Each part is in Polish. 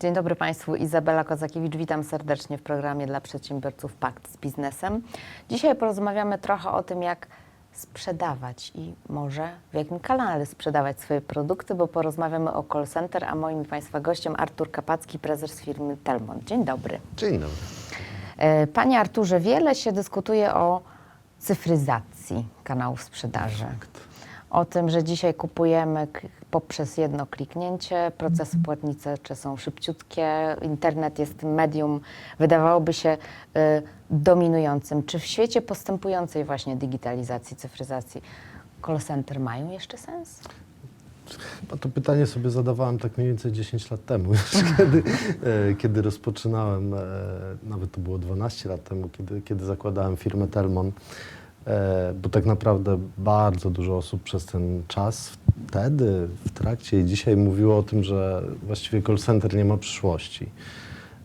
Dzień dobry Państwu, Izabela Kozakiewicz. Witam serdecznie w programie dla przedsiębiorców Pakt z Biznesem. Dzisiaj porozmawiamy trochę o tym, jak sprzedawać i może w jakim kanale sprzedawać swoje produkty, bo porozmawiamy o call center, a moim Państwa gościem Artur Kapacki, prezes firmy Telmont. Dzień dobry. Dzień dobry. E, Panie Arturze, wiele się dyskutuje o cyfryzacji kanałów sprzedaży. O tym, że dzisiaj kupujemy poprzez jedno kliknięcie, procesy płatnicze są szybciutkie, internet jest medium, wydawałoby się y, dominującym. Czy w świecie postępującej właśnie digitalizacji, cyfryzacji call center mają jeszcze sens? Chyba to pytanie sobie zadawałem tak mniej więcej 10 lat temu, kiedy, e, kiedy rozpoczynałem, e, nawet to było 12 lat temu, kiedy, kiedy zakładałem firmę Telmon, bo tak naprawdę bardzo dużo osób przez ten czas wtedy, w trakcie i dzisiaj mówiło o tym, że właściwie call center nie ma przyszłości.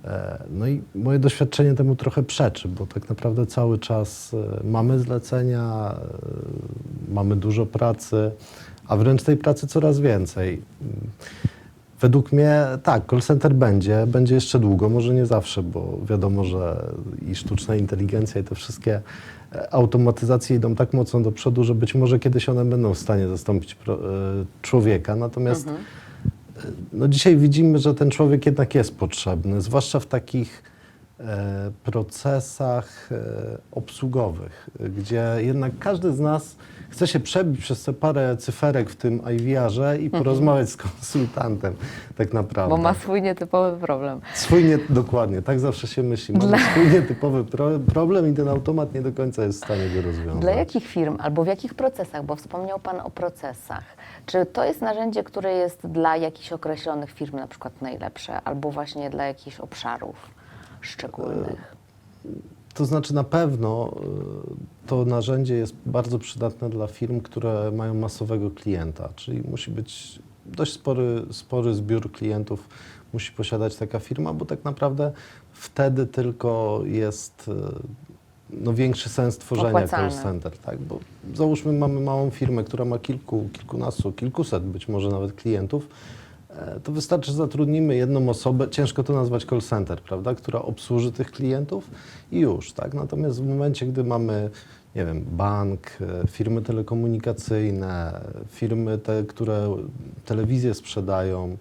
E, No i moje doświadczenie temu trochę przeczy, bo tak naprawdę cały czas e, mamy zlecenia, e, mamy dużo pracy, a wręcz tej pracy coraz więcej. Według mnie tak, call center będzie, będzie jeszcze długo, może nie zawsze, bo wiadomo, że i sztuczna inteligencja i te wszystkie e, automatyzacje idą tak mocno do przodu, że być może kiedyś one będą w stanie zastąpić e, człowieka. Natomiast no dzisiaj widzimy, że ten człowiek jednak jest potrzebny, zwłaszcza w takich e, procesach e, obsługowych, gdzie jednak każdy z nas chce się przebić przez te parę cyferek w tym IVR-ze i porozmawiać z konsultantem tak naprawdę. Bo ma swój nietypowy problem. Swój nie, dokładnie, tak zawsze się myśli. Mamy swój nietypowy pro, problem i ten automat nie do końca jest w stanie go rozwiązać. Dla jakich firm albo w jakich procesach, bo wspomniał Pan o procesach, czy to jest narzędzie, które jest dla jakichś określonych firm na przykład najlepsze, albo właśnie dla jakichś obszarów szczególnych? To znaczy na pewno y, to narzędzie jest bardzo przydatne dla firm, które mają masowego klienta, czyli musi być dość spory, spory zbiór klientów musi posiadać taka firma, bo tak naprawdę wtedy tylko jest y, no, większy sens tworzenia call center, tak? Bo załóżmy mamy małą firmę, która ma kilku, kilkunastu, kilkuset być może nawet klientów, to wystarczy, zatrudnimy jedną osobę, ciężko to nazwać call center, prawda, która obsłuży tych klientów i już, tak? Natomiast w momencie, gdy mamy, nie wiem, bank, e, firmy telekomunikacyjne, firmy te, które telewizję sprzedają,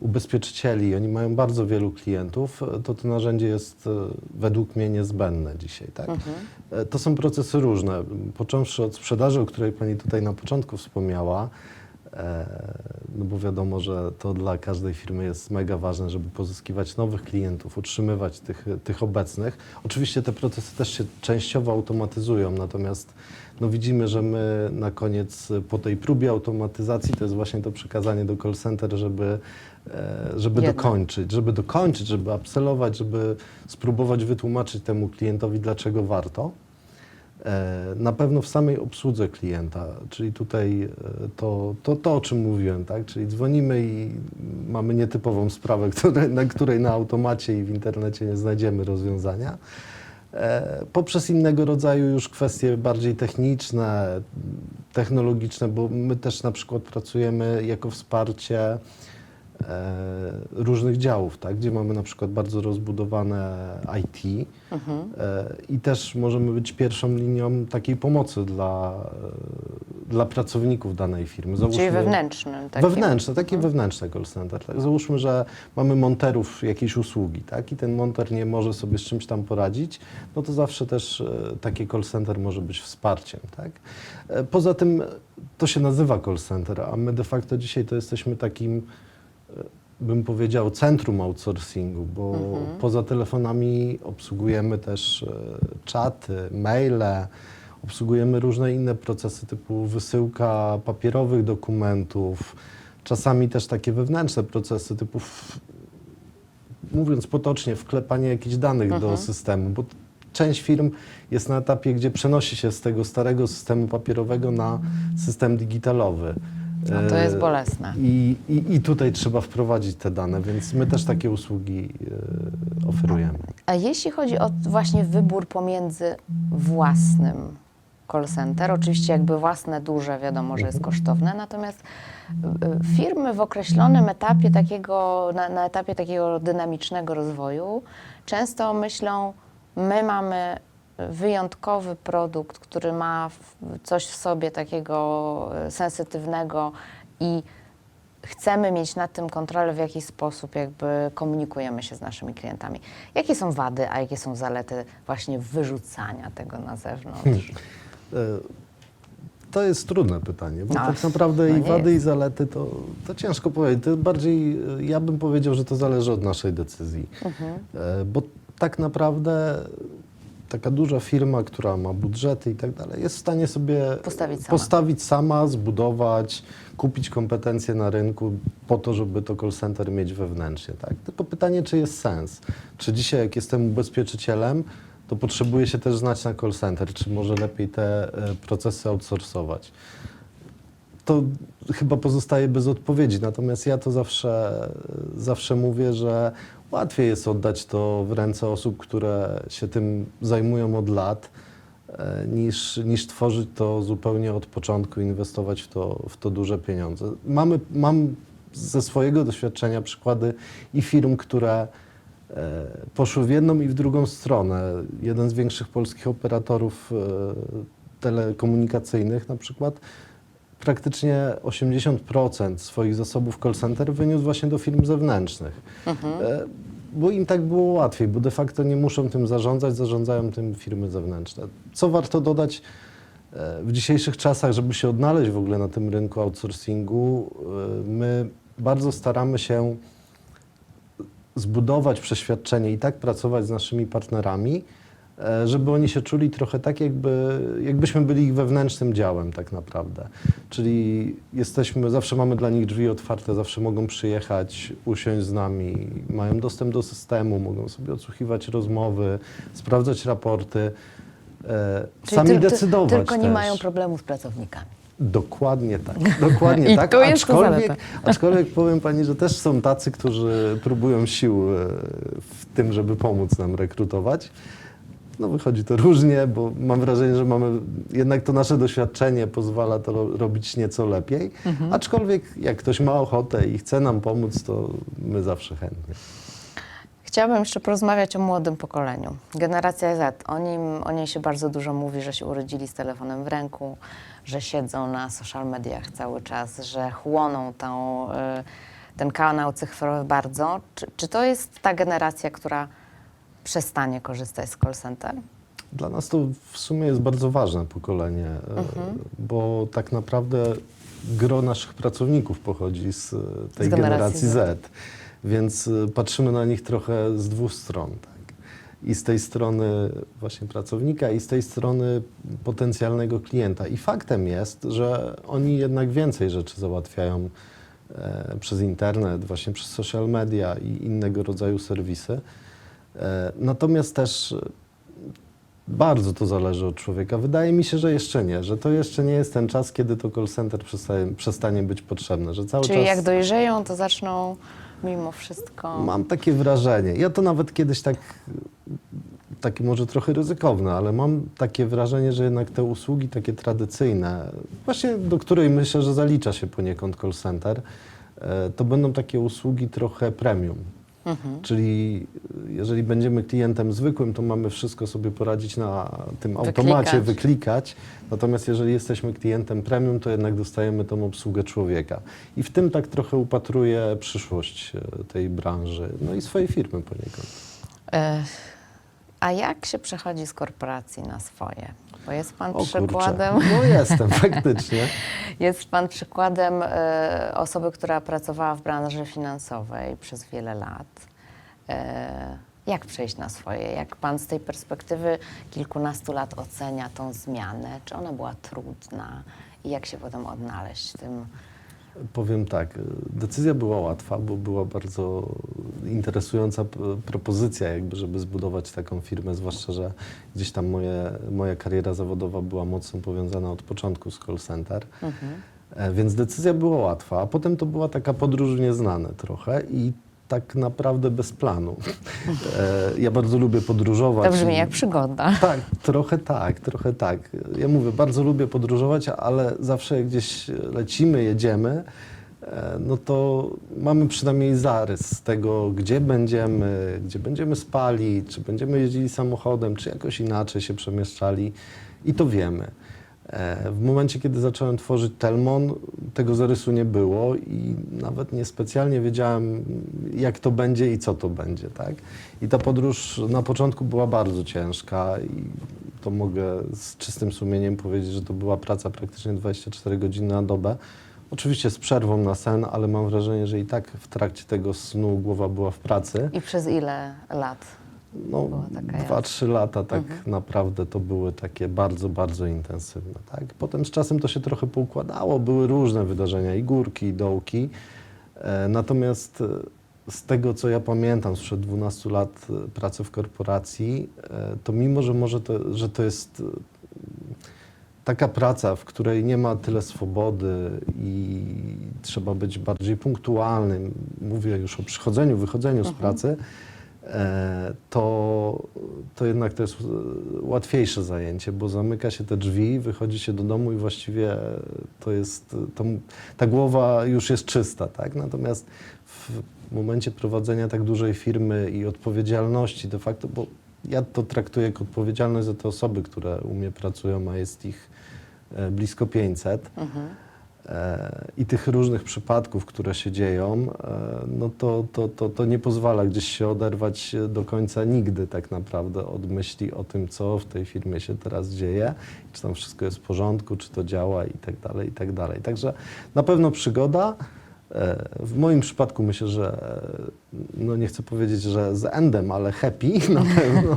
ubezpieczycieli, oni mają bardzo wielu klientów, e, to to narzędzie jest e, według mnie niezbędne dzisiaj, tak? E, To są procesy różne, począwszy od sprzedaży, o której Pani tutaj na początku wspomniała, E, No bo wiadomo, że to dla każdej firmy jest mega ważne, żeby pozyskiwać nowych klientów, utrzymywać tych, tych obecnych. Oczywiście te procesy też się częściowo automatyzują, natomiast no widzimy, że my na koniec e, po tej próbie automatyzacji to jest właśnie to przekazanie do call center, żeby, e, żeby Jednak. dokończyć, żeby dokończyć, żeby upsellować, żeby spróbować wytłumaczyć temu klientowi, dlaczego warto. E, Na pewno w samej obsłudze klienta, czyli tutaj e, to, to, to o czym mówiłem, tak? czyli dzwonimy i mamy nietypową sprawę, które, na której na automacie i w internecie nie znajdziemy rozwiązania. E, Poprzez innego rodzaju już kwestie bardziej techniczne, technologiczne, bo my też na przykład pracujemy jako wsparcie różnych działów, tak? gdzie mamy na przykład bardzo rozbudowane IT e, i też możemy być pierwszą linią takiej pomocy dla, e, dla pracowników danej firmy. Czyli Załóżmy- wewnętrznym. Takim. Wewnętrzne, takie wewnętrzne call center. Tak? Załóżmy, że mamy monterów jakiejś usługi tak? i ten monter nie może sobie z czymś tam poradzić, no to zawsze też e, takie call center może być wsparciem. Tak? E, Poza tym e, to się nazywa call center, a my de facto dzisiaj to jesteśmy takim e, bym powiedział, centrum outsourcingu, bo poza telefonami obsługujemy też e, czaty, maile, obsługujemy różne inne procesy typu wysyłka papierowych dokumentów, czasami też takie wewnętrzne procesy typu, mówiąc potocznie, wklepanie jakichś danych do systemu, bo część firm jest na etapie, gdzie przenosi się z tego starego systemu papierowego na system digitalowy. A to jest E, bolesne. I, i, I tutaj trzeba wprowadzić te dane, więc my też takie usługi e, oferujemy. A jeśli chodzi o właśnie wybór pomiędzy własnym call center. Oczywiście jakby własne duże wiadomo, że jest kosztowne, natomiast y, firmy w określonym etapie takiego, na, na etapie takiego dynamicznego rozwoju często myślą, my mamy wyjątkowy produkt, który ma coś w sobie takiego y, sensytywnego i chcemy mieć nad tym kontrolę, w jaki sposób jakby komunikujemy się z naszymi klientami. Jakie są wady, a jakie są zalety właśnie wyrzucania tego na zewnątrz? E, To jest trudne pytanie, bo No, tak naprawdę no i wady, jest. i zalety to, to ciężko powiedzieć. To bardziej, e, ja bym powiedział, że to zależy od naszej decyzji. Mhm. E, Bo tak naprawdę taka duża firma, która ma budżety i tak dalej, jest w stanie sobie Postawić sama. postawić sama, zbudować, kupić kompetencje na rynku po to, żeby to call center mieć wewnętrznie. Tak? Tylko pytanie, czy jest sens? Czy dzisiaj, jak jestem ubezpieczycielem, to potrzebuję się też znać na call center, czy może lepiej te e, procesy outsourcować? to chyba pozostaje bez odpowiedzi. Natomiast ja to zawsze, zawsze mówię, że łatwiej jest oddać to w ręce osób, które się tym zajmują od lat, e, niż, niż tworzyć to zupełnie od początku, inwestować w to, w to duże pieniądze. Mamy, mam ze swojego doświadczenia przykłady i firm, które e, poszły w jedną i w drugą stronę. Jeden z większych polskich operatorów e, telekomunikacyjnych na przykład praktycznie 80% swoich zasobów call center wyniósł właśnie do firm zewnętrznych. E, Bo im tak było łatwiej, bo de facto nie muszą tym zarządzać, zarządzają tym firmy zewnętrzne. Co warto dodać e, w dzisiejszych czasach, żeby się odnaleźć w ogóle na tym rynku outsourcingu, e, my bardzo staramy się zbudować przeświadczenie i tak pracować z naszymi partnerami, żeby oni się czuli trochę tak, jakby, jakbyśmy byli ich wewnętrznym działem tak naprawdę. Czyli jesteśmy, zawsze mamy dla nich drzwi otwarte, zawsze mogą przyjechać, usiąść z nami, mają dostęp do systemu, mogą sobie odsłuchiwać rozmowy, sprawdzać raporty, e, Czyli sami tyl- decydować Tylko nie też. mają problemu z pracownikami. Dokładnie tak. Dokładnie I tak. tu jest to aczkolwiek, aczkolwiek powiem pani, że też są tacy, którzy próbują sił e, w tym, żeby pomóc nam rekrutować. No wychodzi to różnie, bo mam wrażenie, że mamy jednak to nasze doświadczenie pozwala to ro- robić nieco lepiej. Mhm. Aczkolwiek jak ktoś ma ochotę i chce nam pomóc, to my zawsze chętnie. Chciałabym jeszcze porozmawiać o młodym pokoleniu. Generacja Z. O, nim, o niej się bardzo dużo mówi, że się urodzili z telefonem w ręku, że siedzą na social mediach cały czas, że chłoną tą, y, ten kanał cyfrowy bardzo. Czy, czy to jest ta generacja, która przestanie korzystać z call center? Dla nas to w sumie jest bardzo ważne pokolenie, e, Mhm. bo tak naprawdę gro naszych pracowników pochodzi z e, tej Z generacji generacji Z. Z. Więc e, patrzymy na nich trochę z dwóch stron. Tak? I z tej strony właśnie pracownika, i z tej strony potencjalnego klienta. I faktem jest, że oni jednak więcej rzeczy załatwiają e, przez internet, właśnie przez social media i innego rodzaju serwisy. E, natomiast też bardzo to zależy od człowieka. Wydaje mi się, że jeszcze nie, że to jeszcze nie jest ten czas, kiedy to call center przestaje, przestanie być potrzebne, że cały Czyli czas jak dojrzeją, to zaczną mimo wszystko... mam takie wrażenie. Ja to nawet kiedyś tak takie może trochę ryzykowne, ale mam takie wrażenie, że jednak te usługi takie tradycyjne, właśnie do której myślę, że zalicza się poniekąd call center, e, to będą takie usługi trochę premium. Mhm. Czyli y, jeżeli będziemy klientem zwykłym, to mamy wszystko sobie poradzić na tym automacie, Wyklikać. wyklikać. Natomiast jeżeli jesteśmy klientem premium, to jednak dostajemy tą obsługę człowieka. I w tym tak trochę upatruję przyszłość e, tej branży, no i swojej firmy poniekąd. E, A jak się przechodzi z korporacji na swoje? Bo jest Pan O kurczę. przykładem... No jestem, faktycznie. Jest Pan przykładem e, osoby, która pracowała w branży finansowej przez wiele lat. E, jak przejść na swoje? Jak Pan z tej perspektywy kilkunastu lat ocenia tą zmianę? Czy ona była trudna? I jak się potem odnaleźć w tym? Powiem tak, y, decyzja była łatwa, bo była bardzo interesująca propozycja, jakby, żeby zbudować taką firmę, zwłaszcza, że gdzieś tam moje, moja kariera zawodowa była mocno powiązana od początku z call center. Mhm. E, Więc decyzja była łatwa, a potem to była taka podróż w nieznane trochę i tak naprawdę bez planu. E, ja bardzo lubię podróżować. To brzmi jak przygoda. tak, trochę tak, trochę tak. Ja mówię, bardzo lubię podróżować, ale zawsze gdzieś lecimy, jedziemy, no to mamy przynajmniej zarys tego, gdzie będziemy, gdzie będziemy spali, czy będziemy jeździli samochodem, czy jakoś inaczej się przemieszczali i to wiemy. E, W momencie, kiedy zacząłem tworzyć Telmon, tego zarysu nie było i nawet niespecjalnie wiedziałem, jak to będzie i co to będzie. Tak? I ta podróż na początku była bardzo ciężka i to mogę z czystym sumieniem powiedzieć, że to była praca praktycznie 24 godziny na dobę. Oczywiście z przerwą na sen, ale mam wrażenie, że i tak w trakcie tego snu głowa była w pracy. I przez ile lat? No, dwa, trzy lata tak Mhm. naprawdę to były takie bardzo, bardzo intensywne. Tak? Potem z czasem to się trochę poukładało, były różne wydarzenia, i górki, i dołki. E, natomiast e, z tego, co ja pamiętam sprzed 12 lat e, pracy w korporacji, e, to mimo, że może to, że to jest taka praca, w której nie ma tyle swobody i trzeba być bardziej punktualnym, mówię już o przychodzeniu, wychodzeniu z pracy, e, to, to jednak to jest e, łatwiejsze zajęcie, bo zamyka się te drzwi, wychodzi się do domu i właściwie to jest, to, ta głowa już jest czysta, tak? Natomiast w momencie prowadzenia tak dużej firmy i odpowiedzialności de facto, bo ja to traktuję jako odpowiedzialność za te osoby, które u mnie pracują, a jest ich e, blisko 500 Mhm. e, i tych różnych przypadków, które się dzieją, e, no to, to, to, to nie pozwala gdzieś się oderwać do końca nigdy tak naprawdę od myśli o tym, co w tej firmie się teraz dzieje, czy tam wszystko jest w porządku, czy to działa i tak dalej, i tak dalej. Także na pewno przygoda. E, W moim przypadku myślę, że e, no nie chcę powiedzieć, że z endem, ale happy na pewno.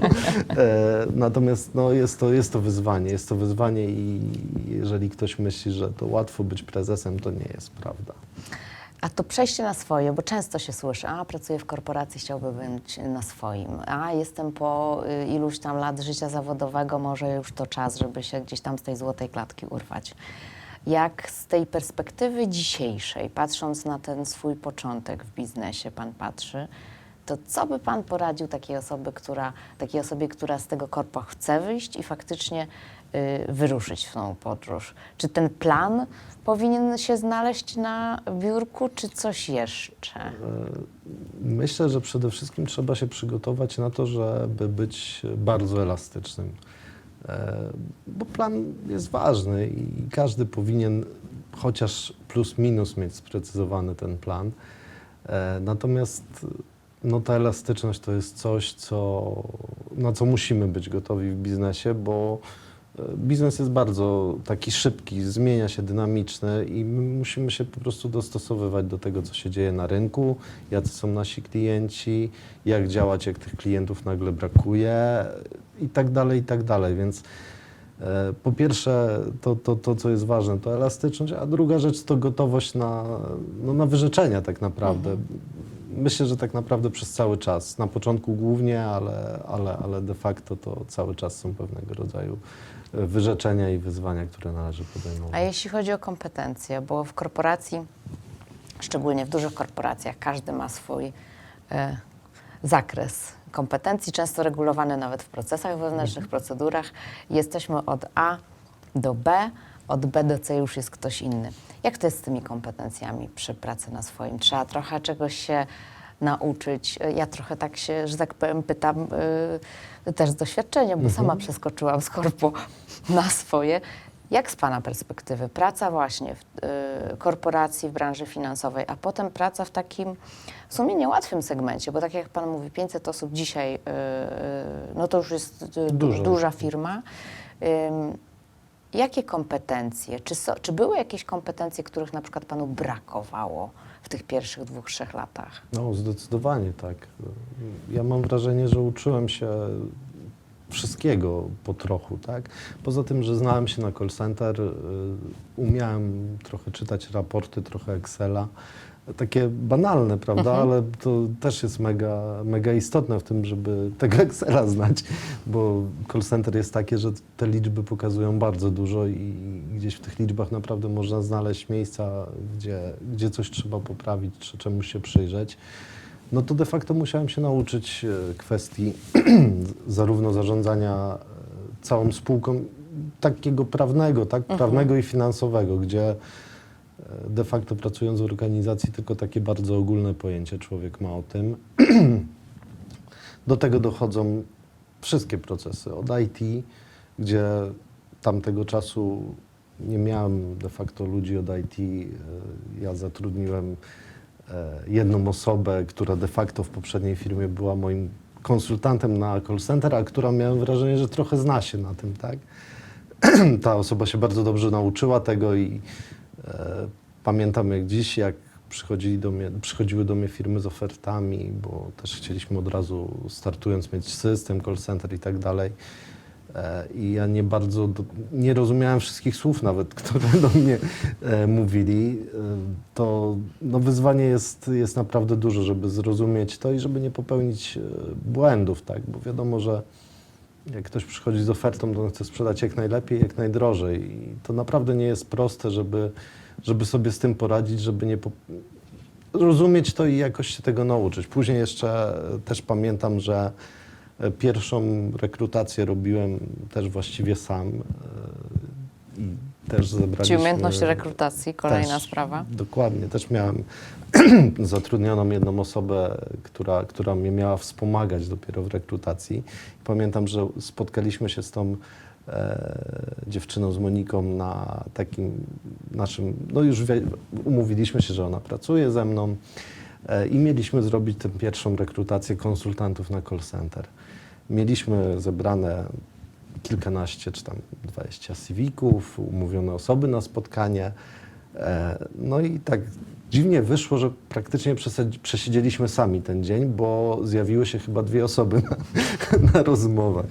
E, Natomiast no jest, to, jest to wyzwanie, jest to wyzwanie i jeżeli ktoś myśli, że to łatwo być prezesem, to nie jest prawda. A to przejście na swoje, bo często się słyszy, a pracuję w korporacji, chciałbym być na swoim, a jestem po y, iluś tam lat życia zawodowego, może już to czas, żeby się gdzieś tam z tej złotej klatki urwać. Jak z tej perspektywy dzisiejszej, patrząc na ten swój początek w biznesie, pan patrzy, to co by pan poradził takiej, osoby, która, takiej osobie, która z tego korpo chce wyjść i faktycznie y, wyruszyć w tą podróż? Czy ten plan powinien się znaleźć na biurku, czy coś jeszcze? E, Myślę, że przede wszystkim trzeba się przygotować na to, żeby być bardzo elastycznym. E, Bo plan jest ważny i każdy powinien chociaż plus minus mieć sprecyzowany ten plan. E, Natomiast no, ta elastyczność to jest coś, co, na co musimy być gotowi w biznesie, bo e, biznes jest bardzo taki szybki, zmienia się dynamiczny i my musimy się po prostu dostosowywać do tego, co się dzieje na rynku, jacy są nasi klienci, jak działać, jak tych klientów nagle brakuje i tak dalej, i tak dalej. Więc e, po pierwsze, to, to, to, co jest ważne, to elastyczność, a druga rzecz to gotowość na, no, na wyrzeczenia tak naprawdę. Myślę, że tak naprawdę przez cały czas. Na początku głównie, ale, ale, ale de facto to cały czas są pewnego rodzaju e, wyrzeczenia i wyzwania, które należy podejmować. A jeśli chodzi o kompetencje, bo w korporacji, szczególnie w dużych korporacjach, każdy ma swój e, zakres kompetencji, często regulowany nawet w procesach wewnętrznych, procedurach. Jesteśmy od A do B, od B do C już jest ktoś inny. Jak to jest z tymi kompetencjami przy pracy na swoim? Trzeba trochę czegoś się nauczyć. Ja trochę tak się, że tak powiem, pytam y, też z doświadczenia, bo sama przeskoczyłam z korpo na swoje. Jak z Pana perspektywy praca właśnie w y, korporacji, w branży finansowej, a potem praca w takim w sumie niełatwym segmencie, bo tak jak Pan mówi, 500 osób dzisiaj, y, y, no to już jest y, du- duża firma. Ym, Jakie kompetencje, czy, so, czy były jakieś kompetencje, których na przykład Panu brakowało w tych pierwszych dwóch, trzech latach? No, zdecydowanie tak. Ja mam wrażenie, że uczyłem się wszystkiego po trochu, tak? Poza tym, że znałem się na call center, y, umiałem trochę czytać raporty, trochę Excela. Takie banalne, prawda? Ale to też jest mega, mega istotne w tym, żeby tego Excela znać, bo call center jest takie, że te liczby pokazują bardzo dużo i gdzieś w tych liczbach naprawdę można znaleźć miejsca, gdzie, gdzie coś trzeba poprawić, czy czemuś się przyjrzeć. No to de facto musiałem się nauczyć e, kwestii zarówno zarządzania e, całą spółką, takiego prawnego, tak, prawnego i finansowego, gdzie e, de facto pracując w organizacji tylko takie bardzo ogólne pojęcie człowiek ma o tym. Do tego dochodzą wszystkie procesy, od IT, gdzie tamtego czasu nie miałem de facto ludzi od IT. Ja zatrudniłem jedną osobę, która de facto w poprzedniej firmie była moim konsultantem na call center, a która miałem wrażenie, że trochę zna się na tym, tak? Ta osoba się bardzo dobrze nauczyła tego i e, pamiętam jak dziś, jak przychodzili do mnie, przychodziły do mnie firmy z ofertami, bo też chcieliśmy od razu startując mieć system, call center i tak dalej. E, I ja nie bardzo, do, nie rozumiałem wszystkich słów nawet, które do mnie e, mówili. E, to no, wyzwanie jest, jest naprawdę duże, żeby zrozumieć to i żeby nie popełnić błędów, tak? Bo wiadomo, że jak ktoś przychodzi z ofertą, to on chce sprzedać jak najlepiej, jak najdrożej. I to naprawdę nie jest proste, żeby, żeby sobie z tym poradzić, żeby nie po... rozumieć to i jakoś się tego nauczyć. Później jeszcze też pamiętam, że pierwszą rekrutację robiłem też właściwie sam. e, I też zebraliśmy... Czyli umiejętność rekrutacji, kolejna Też, sprawa. Dokładnie. Też miałem zatrudnioną jedną osobę, która, która mnie miała wspomagać dopiero w rekrutacji. Pamiętam, że spotkaliśmy się z tą e, dziewczyną, z Moniką na takim naszym, no już wie, umówiliśmy się, że ona pracuje ze mną e, i mieliśmy zrobić tę pierwszą rekrutację konsultantów na call center. Mieliśmy zebrane kilkanaście czy tam dwadzieścia CV-ków, umówione osoby na spotkanie. E, No i tak dziwnie wyszło, że praktycznie przesiedzieliśmy sami ten dzień, bo zjawiły się chyba dwie osoby na, na rozmowach.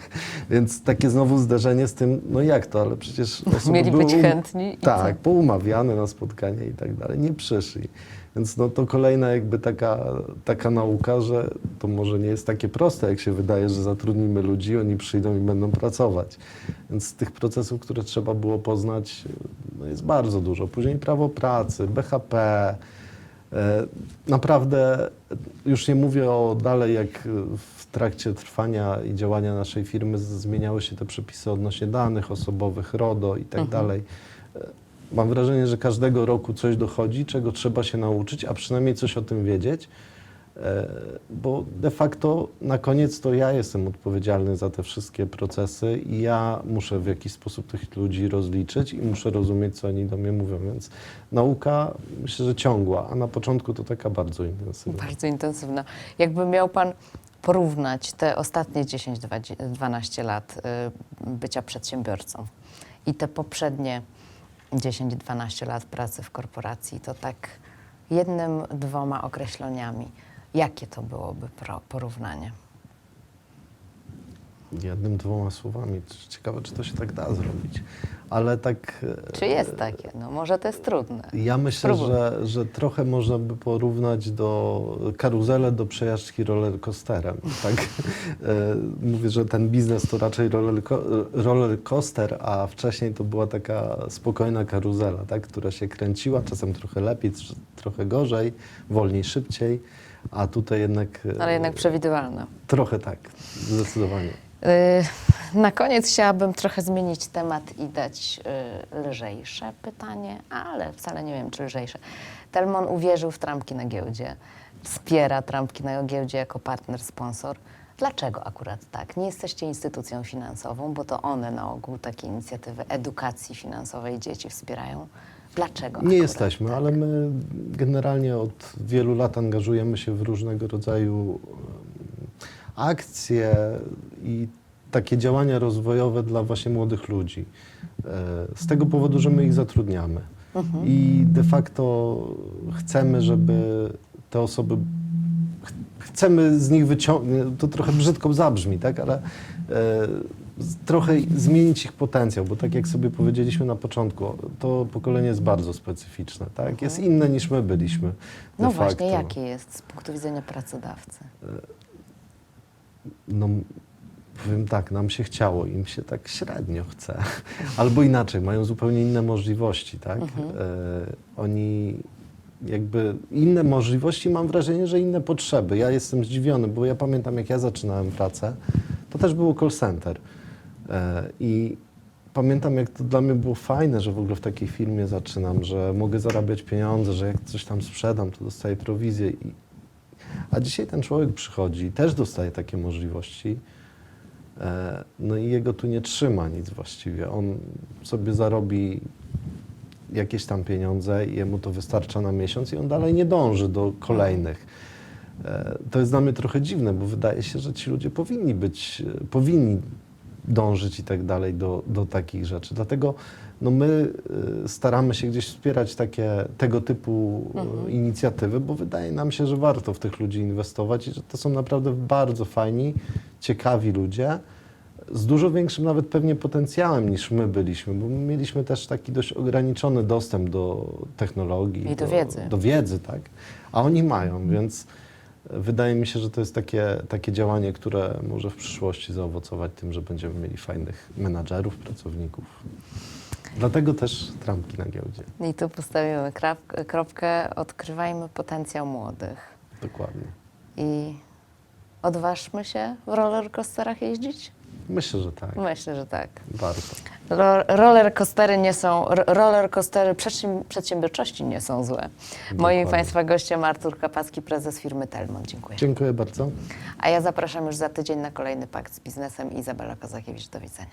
Więc takie znowu zderzenie z tym, no jak to, ale przecież osoby Mieli były być um- chętni i Tak, poumawiane na spotkanie i tak dalej, nie przyszli. Więc no to kolejna jakby taka, taka nauka, że to może nie jest takie proste, jak się wydaje, że zatrudnimy ludzi, oni przyjdą i będą pracować. Więc tych procesów, które trzeba było poznać, no jest bardzo dużo. Później prawo pracy, BHP. e, Naprawdę, już nie mówię o dalej, jak w trakcie trwania i działania naszej firmy zmieniały się te przepisy odnośnie danych osobowych, RODO i tak Mhm. dalej. Mam wrażenie, że każdego roku coś dochodzi, czego trzeba się nauczyć, a przynajmniej coś o tym wiedzieć, e, bo de facto na koniec to ja jestem odpowiedzialny za te wszystkie procesy i ja muszę w jakiś sposób tych ludzi rozliczyć i muszę rozumieć, co oni do mnie mówią, więc nauka myślę, że ciągła, a na początku to taka bardzo intensywna. Bardzo intensywna. Jakby miał Pan porównać te ostatnie 10-12 lat y, bycia przedsiębiorcą i te poprzednie 10-12 lat pracy w korporacji, to tak jednym, dwoma określeniami. Jakie to byłoby porównanie? Jednym, dwoma słowami. Ciekawe, czy to się tak da zrobić. Ale tak... e, Czy jest takie? No może to jest trudne. Ja myślę, że, że trochę można by porównać do karuzelę do przejażdżki rollercoasterem. Tak? E, Mówię, że ten biznes to raczej rollerco- rollercoaster, a wcześniej to była taka spokojna karuzela, tak? która się kręciła, czasem trochę lepiej, tr- trochę gorzej, wolniej, szybciej, a tutaj jednak... e, Ale jednak przewidywalne. Trochę tak, zdecydowanie. Y, Na koniec chciałabym trochę zmienić temat i dać y, lżejsze pytanie, ale wcale nie wiem, czy lżejsze. Telmon uwierzył w trampki na giełdzie, wspiera trampki na giełdzie jako partner, sponsor. Dlaczego akurat tak? Nie jesteście instytucją finansową, bo to one na ogół takie inicjatywy edukacji finansowej dzieci wspierają. Dlaczego? Nie jesteśmy, tak? ale my generalnie od wielu lat angażujemy się w różnego rodzaju akcje i takie działania rozwojowe dla właśnie młodych ludzi. E, Z tego powodu, że my ich zatrudniamy. Mhm. I de facto chcemy, żeby te osoby ch- chcemy z nich wyciągnąć, to trochę brzydko zabrzmi, tak, ale e, trochę zmienić ich potencjał, bo tak jak sobie powiedzieliśmy na początku, to pokolenie jest bardzo specyficzne, tak, jest inne niż my byliśmy. de No facto. właśnie, jakie jest z punktu widzenia pracodawcy? No, powiem tak, nam się chciało, im się tak średnio chce. Albo inaczej, mają zupełnie inne możliwości, tak? Mhm. E, oni jakby inne możliwości, mam wrażenie, że inne potrzeby. Ja jestem zdziwiony, bo ja pamiętam, jak ja zaczynałem pracę, to też było call center. E, I pamiętam, jak to dla mnie było fajne, że w ogóle w takiej firmie zaczynam, że mogę zarabiać pieniądze, że jak coś tam sprzedam, to dostaję prowizję. I... A dzisiaj ten człowiek przychodzi też dostaje takie możliwości. E, No i jego tu nie trzyma nic właściwie. On sobie zarobi jakieś tam pieniądze jemu to wystarcza na miesiąc i on dalej nie dąży do kolejnych. E, To jest dla mnie trochę dziwne, bo wydaje się, że ci ludzie powinni być, e, powinni dążyć i tak dalej do, do takich rzeczy. Dlatego no my e, staramy się gdzieś wspierać takie, tego typu e, inicjatywy, bo wydaje nam się, że warto w tych ludzi inwestować i że to są naprawdę bardzo fajni, ciekawi ludzie z dużo większym nawet pewnie potencjałem niż my byliśmy, bo my mieliśmy też taki dość ograniczony dostęp do technologii. I do wiedzy. Do wiedzy, tak. A oni mają, więc wydaje mi się, że to jest takie, takie działanie, które może w przyszłości zaowocować tym, że będziemy mieli fajnych menadżerów, pracowników. Dlatego też trampki na giełdzie. I tu postawimy kropkę, odkrywajmy potencjał młodych Dokładnie. i odważmy się w rollercoasterach jeździć? Myślę, że tak. Myślę, że tak. Warto. Ro- Rollercoastery nie są, ro- rollercoastery przedsięb- przedsiębiorczości nie są złe. Moim Dokładnie. Państwa gościem Artur Kapacki, prezes firmy Telmont. Dziękuję. Dziękuję bardzo. A ja zapraszam już za tydzień na kolejny pakt z biznesem. Izabela Kozakiewicz, do widzenia.